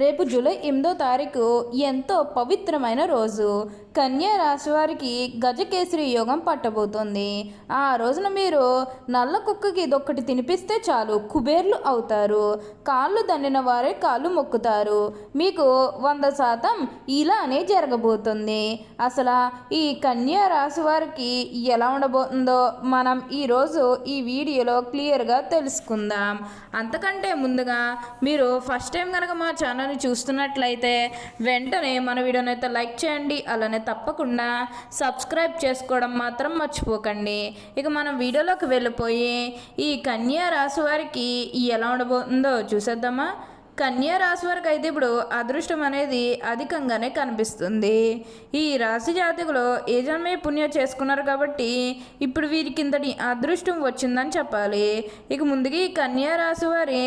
రేపు జూలై ఎనిమిదో తారీఖు ఎంతో పవిత్రమైన రోజు. కన్యా రాశి వారికి గజకేసరి యోగం పట్టబోతుంది. ఆ రోజున మీరు నల్ల కుక్కకి ఇదొక్కటి తినిపిస్తే చాలు కుబేర్లు అవుతారు. కాళ్ళు దండిన వారే కాళ్ళు మొక్కుతారు. మీకు వంద శాతం ఇలానే జరగబోతుంది. అసలు ఈ కన్యా రాశి వారికి ఎలా ఉండబోతుందో మనం ఈరోజు ఈ వీడియోలో క్లియర్గా తెలుసుకుందాం. అంతకంటే ముందుగా మీరు ఫస్ట్ టైం కనుక మా ఛానల్ని చూస్తున్నట్లయితే వెంటనే మన వీడియోని అయితే లైక్ చేయండి అలానే తప్పకుండా సబ్స్క్రైబ్ చేసుకోవడం మాత్రం మర్చిపోకండి. ఇక మనం వీడియోలోకి వెళ్ళిపోయి ఈ కన్యా రాశి వారికి ఎలా ఉండబోతుందో చూసేద్దామా? కన్యా రాశి వారికి అయితే ఇప్పుడు అదృష్టం అనేది అధికంగానే కనిపిస్తుంది. ఈ రాశి జాతకులు ఏ జన్మే పుణ్యం చేసుకున్నారు కాబట్టి ఇప్పుడు వీరికి ఇంతటి అదృష్టం వచ్చిందని చెప్పాలి. ఇక ముందుగా ఈ కన్యా రాశి వారి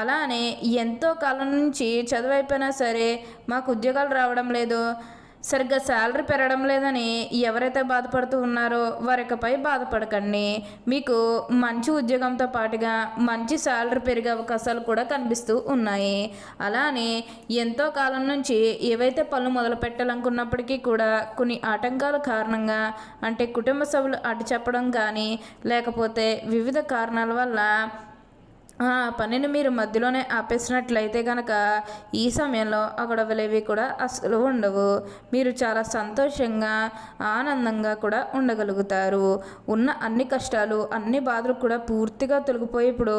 అలానే ఎంతో కాలం నుంచి చదువైపోయినా సరే మాకు ఉద్యోగాలు రావడం లేదు సరిగ్గా శాలరీ పెరగడం లేదని ఎవరైతే బాధపడుతూ ఉన్నారో వారికపై బాధపడకండి. మీకు మంచి ఉద్యోగంతో పాటుగా మంచి శాలరీ పెరిగే అవకాశాలు కూడా కనిపిస్తూ ఉన్నాయి. అలానే ఎంతో కాలం నుంచి ఏవైతే పనులు మొదలు పెట్టాలనుకున్నప్పటికీ కూడా కొన్ని ఆటంకాల కారణంగా అంటే కుటుంబ సభ్యులు అటు చెప్పడం కానీ లేకపోతే వివిధ కారణాల వల్ల ఆ పనిని మీరు మధ్యలోనే ఆపేసినట్లయితే కనుక ఈ సమయంలో అగొడవలేవి గొడవలేవి కూడా అసలు ఉండవు. మీరు చాలా సంతోషంగా ఆనందంగా కూడా ఉండగలుగుతారు. ఉన్న అన్ని కష్టాలు అన్ని బాధలు కూడా పూర్తిగా తొలగిపోయి ఇప్పుడు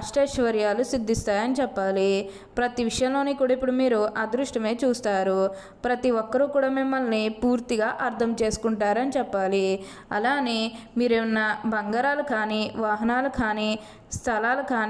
అష్టైశ్వర్యాలు సిద్ధిస్తాయని చెప్పాలి. ప్రతి విషయంలోని కూడా ఇప్పుడు మీరు అదృష్టమే చూస్తారు. ప్రతి ఒక్కరూ కూడా మిమ్మల్ని పూర్తిగా అర్థం చేసుకుంటారని చెప్పాలి. అలానే మీరేమన్నా బంగారాలు కానీ వాహనాలు కానీ స్థలాలు కానీ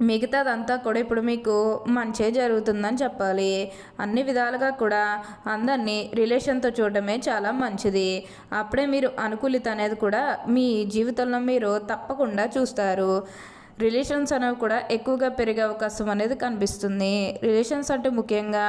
మిగతాదంతా కూడా ఇప్పుడు మీకు మంచే జరుగుతుందని చెప్పాలి. అన్ని విధాలుగా కూడా అందరినీ రిలేషన్తో చూడడమే చాలా మంచిది. అప్పుడే మీరు అనుకూలిత అనేది కూడా మీ జీవితంలో మీరు తప్పకుండా చూస్తారు. రిలేషన్స్ అనేవి కూడా ఎక్కువగా పెరిగే అవకాశం అనేది కనిపిస్తుంది. రిలేషన్స్ అంటే ముఖ్యంగా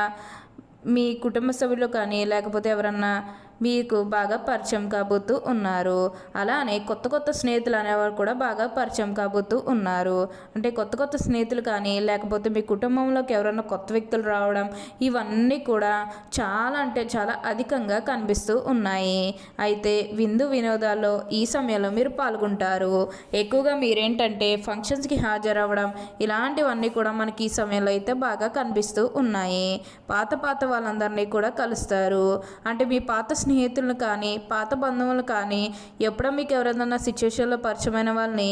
మీ కుటుంబ సభ్యులు కానీ లేకపోతే ఎవరన్నా మీకు బాగా పరిచయం కాబోతూ ఉన్నారు. అలానే కొత్త కొత్త స్నేహితులు అనేవారు కూడా బాగా పరిచయం కాబోతూ ఉన్నారు. అంటే కొత్త కొత్త స్నేహితులు కానీ లేకపోతే మీ కుటుంబంలోకి ఎవరైనా కొత్త వ్యక్తులు రావడం ఇవన్నీ కూడా చాలా అంటే చాలా అధికంగా కనిపిస్తూ ఉన్నాయి. అయితే విందు వినోదాల్లో ఈ సమయంలో మీరు పాల్గొంటారు. ఎక్కువగా మీరేంటంటే ఫంక్షన్స్కి హాజరవ్వడం ఇలాంటివన్నీ కూడా మనకి ఈ సమయంలో అయితే బాగా కనిపిస్తూ ఉన్నాయి. పాత పాత వాళ్ళందరినీ కూడా కలుస్తారు. అంటే మీ పాత స్నేహితులను కానీ పాత బంధువులు కానీ ఎప్పుడో మీకు ఎవరైనా సిచ్యువేషన్లో పరిచయమైన వాళ్ళని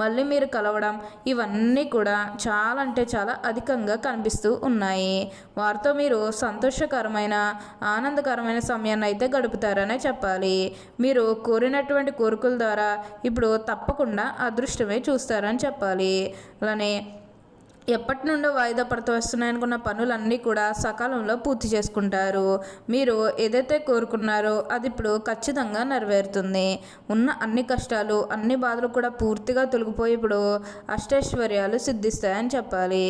మళ్ళీ మీరు కలవడం ఇవన్నీ కూడా చాలా అంటే చాలా అధికంగా కనిపిస్తూ ఉన్నాయి. వారితో మీరు సంతోషకరమైన ఆనందకరమైన సమయాన్ని అయితే గడుపుతారనే చెప్పాలి. మీరు కోరినటువంటి కోరికల ద్వారా ఇప్పుడు తప్పకుండా అదృష్టమే చూస్తారని చెప్పాలి. అలానే ఎప్పటి నుండో వాయిదా పడుతూ వస్తున్నాయనుకున్న పనులన్నీ కూడా సకాలంలో పూర్తి చేసుకుంటారు. మీరు ఏదైతే కోరుకున్నారో అది ఇప్పుడు ఖచ్చితంగా నెరవేరుతుంది. ఉన్న అన్ని కష్టాలు అన్ని బాధలు కూడా పూర్తిగా తొలగిపోయి ఇప్పుడు అష్టైశ్వర్యాలు సిద్ధిస్తాయని చెప్పాలి.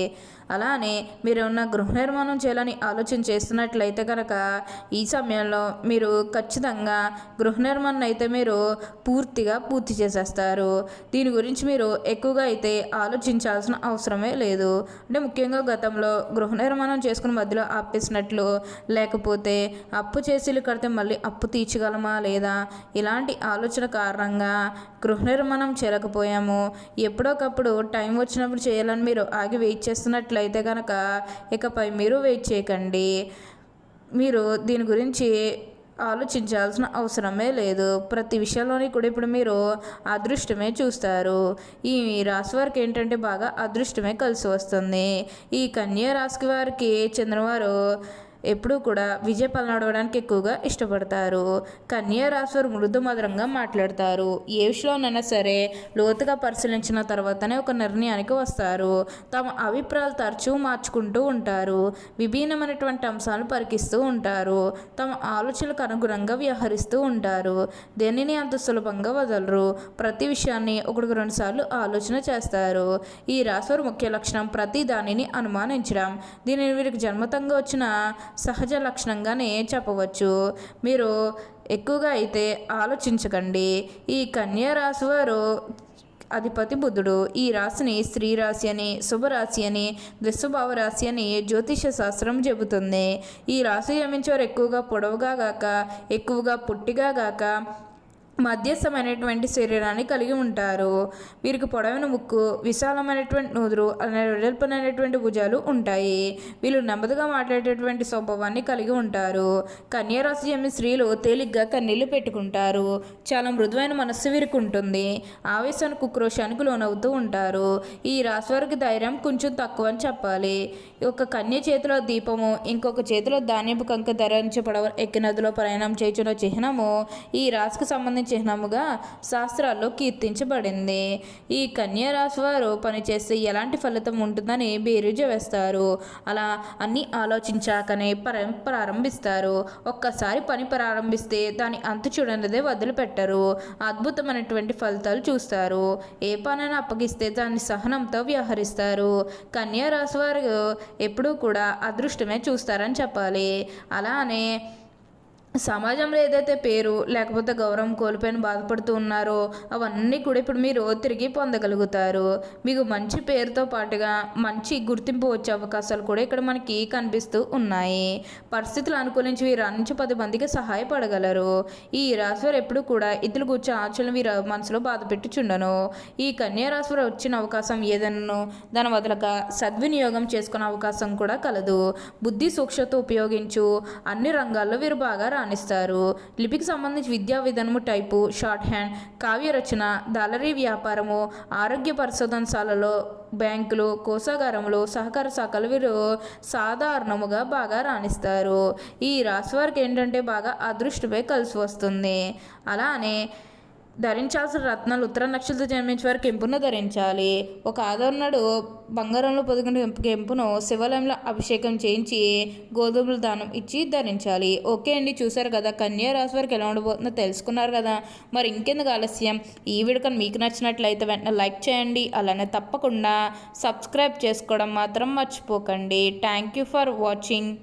అలానే మీరు ఉన్న గృహ నిర్మాణం చేయాలని ఆలోచన చేస్తున్నట్లయితే కనుక ఈ సమయంలో మీరు ఖచ్చితంగా గృహ నిర్మాణం అయితే మీరు పూర్తిగా పూర్తి చేసేస్తారు. దీని గురించి మీరు ఎక్కువగా అయితే ఆలోచించాల్సిన అవసరమే లేదు. అంటే ముఖ్యంగా గతంలో గృహ నిర్మాణం చేసుకుని మధ్యలో ఆపేసినట్లు లేకపోతే అప్పు చేసి కడితే మళ్ళీ అప్పు తీర్చగలమా లేదా? ఇలాంటి ఆలోచన కారణంగా గృహ నిర్మాణం చేయలేకపోయాము. ఎప్పుడోకప్పుడు టైం వచ్చినప్పుడు చేయాలని మీరు ఆగి వెయిట్ చేస్తున్నట్లయితే కనుక ఇకపై మీరు వెయిట్ చేయకండి. మీరు దీని గురించి ఆలోచించాల్సిన అవసరమే లేదు. ప్రతి విషయంలోని కూడా ఇప్పుడు మీరు అదృష్టమే చూస్తారు. ఈ రాశి వారికి ఏంటంటే బాగా అదృష్టమే కలిసి వస్తుంది. ఈ కన్యా రాశి వారికి చెందినవారు ఎప్పుడూ కూడా విజయ నడవడానికి ఎక్కువగా ఇష్టపడతారు. కన్యా రాశివారు మృదు మధురంగా మాట్లాడతారు. ఏ విషయంలోనైనా సరే లోతుగా పరిశీలించిన తర్వాతనే ఒక నిర్ణయానికి వస్తారు. తమ అభిప్రాయాలు తరచూ మార్చుకుంటూ ఉంటారు. విభిన్నమైనటువంటి అంశాలను పరికిస్తూ ఉంటారు. తమ ఆలోచనలకు అనుగుణంగా వ్యవహరిస్తూ ఉంటారు. దేనిని అంత సులభంగా వదలరు. ప్రతి విషయాన్ని ఒకటికి రెండుసార్లు ఆలోచన చేస్తారు. ఈ రాశివారి ముఖ్య లక్షణం ప్రతి దానిని అనుమానించడం. దీనిని వీరికి జన్మతంగా వచ్చిన సహజ లక్షణంగానే చెప్పవచ్చు. మీరు ఎక్కువగా అయితే ఆలోచించకండి. ఈ కన్యా రాశి వారు అధిపతి బుద్ధుడు ఈ రాశిని స్త్రీ రాశి అని శుభరాశి అని విశ్వభావ రాశి అని జ్యోతిష శాస్త్రం చెబుతుంది. ఈ రాశి జమించేవారు ఎక్కువగా పొడవుగా గాక ఎక్కువగా పుట్టిగా గాక మధ్యస్థమైనటువంటి శరీరాన్ని కలిగి ఉంటారు. వీరికి పొడవైన ముక్కు విశాలమైనటువంటి నుదురు వెడల్పునైనటువంటి భుజాలు ఉంటాయి. వీళ్ళు నెమ్మదిగా మాట్లాడేటటువంటి స్వభావాన్ని కలిగి ఉంటారు. కన్యారాశి జమి స్త్రీలు తేలిగ్గా కన్నీళ్ళు పెట్టుకుంటారు. చాలా మృదువైన మనస్సు వీరికి ఉంటుంది. ఆవేశానికి ఉక్రోషానికి లోనవుతూ ఉంటారు. ఈ రాశి వారికి ధైర్యం కొంచెం తక్కువ అని చెప్పాలి. ఒక కన్య చేతిలో దీపము ఇంకొక చేతిలో ధాన్యపు కంక ధరించబడ ఎక్కి నదిలో ప్రయాణం చేయుచున్న చిహ్నము ఈ రాశికి సంబంధించి చిహ్నముగా శాస్త్రాల్లో కీర్తించబడింది. ఈ కన్యా రాశి వారు పనిచేస్తే ఎలాంటి ఫలితం ఉంటుందని బేరీజ వేస్తారు. అలా అన్నీ ఆలోచించాకనే ప్రారంభిస్తారు. ఒక్కసారి పని ప్రారంభిస్తే దాని అంతు చూడనిదే వదిలిపెట్టరు. అద్భుతమైనటువంటి ఫలితాలు చూస్తారు. ఏ పనైనా అప్పగిస్తే దాన్ని సహనంతో వ్యవహరిస్తారు. కన్యా రాశి వారు ఎప్పుడూ కూడా అదృష్టమే చూస్తారని చెప్పాలి. అలానే సమాజంలో ఏదైతే పేరు లేకపోతే గౌరవం కోల్పోయిన బాధపడుతూ ఉన్నారో అవన్నీ కూడా ఇప్పుడు మీరు తిరిగి పొందగలుగుతారు. మీకు మంచి పేరుతో పాటుగా మంచి గుర్తింపు వచ్చే అవకాశాలు కూడా ఇక్కడ మనకి కనిపిస్తూ ఉన్నాయి. పరిస్థితులు అనుకూలించి వీరు నుంచి పది మందికి సహాయపడగలరు. ఈ రాశివారు ఎప్పుడు కూడా ఇద్దరు కూర్చో ఆచరణ వీరు మనసులో బాధ పెట్టుచుండను. ఈ కన్యా రాశివారు వచ్చిన అవకాశం ఏదన్నో దాని వదలక సద్వినియోగం చేసుకునే అవకాశం కూడా కలదు. బుద్ధి సూక్ష్మత ఉపయోగించు అన్ని రంగాల్లో వీరు బాగా రాణిస్తారు లిపికి సంబంధించి విద్యా విధానము టైపు షార్ట్ హ్యాండ్ కావ్య రచన దళరీ వ్యాపారము ఆరోగ్య పరిశోధనశాలలో బ్యాంకులు కోశాగారములు సహకార శాఖలు వీరు సాధారణముగా బాగా రాణిస్తారు. ఈ రాశి వారికి ఏంటంటే బాగా అదృష్టపై కలిసి వస్తుంది. అలానే ధరించాల్సిన రత్నాలు ఉత్తర నక్షత్రం జన్మించే వారు కెంపును ధరించాలి. ఒక ఆదరణడు బంగారంలో పొదుగున కెంపును శివాలయంలో అభిషేకం చేయించి గోధుమల దానం ఇచ్చి ధరించాలి. ఓకే అండి చూసారు కదా కన్యా రాశి వారికి ఎలా ఉండబోతుందో తెలుసుకున్నారు కదా. మరి ఇంకెందుకు ఆలస్యం? ఈ వీడియో మీకు నచ్చినట్లయితే వెంటనే లైక్ చేయండి. అలానే తప్పకుండా సబ్స్క్రైబ్ చేసుకోవడం మాత్రం మర్చిపోకండి. Thank you for watching.